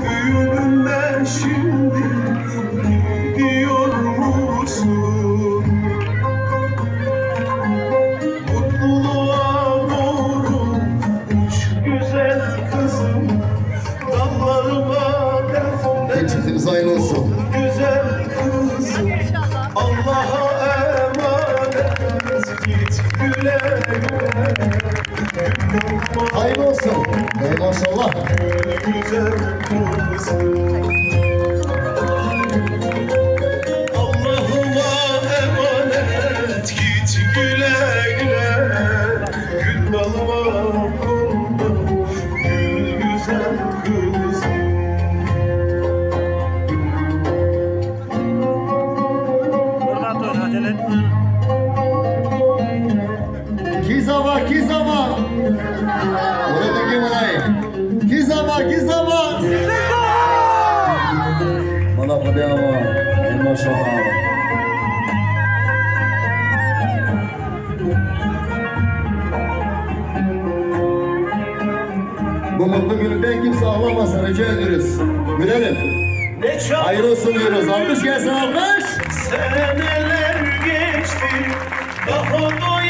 Büyüdüm ben şimdi Gidiyor musun? Mutluluğa doğru Uç güzel kızım Dallarıma Çiftimiz olsun. Güzel kızım Allah'a emanet Git güle güle Hayırlı olsun. Ey maşallah. güzel kızım Allah'ıma emanet git güle Kizama, kizama. Bana fadi ama. Ey maşallah. Bu mutlu gününden kimse ağlamasın rica ediyoruz. Gülelim. Ne çok Hayırlı olsun diyoruz. Alkış gelsin alkış. seneler geçti Daha doyamadım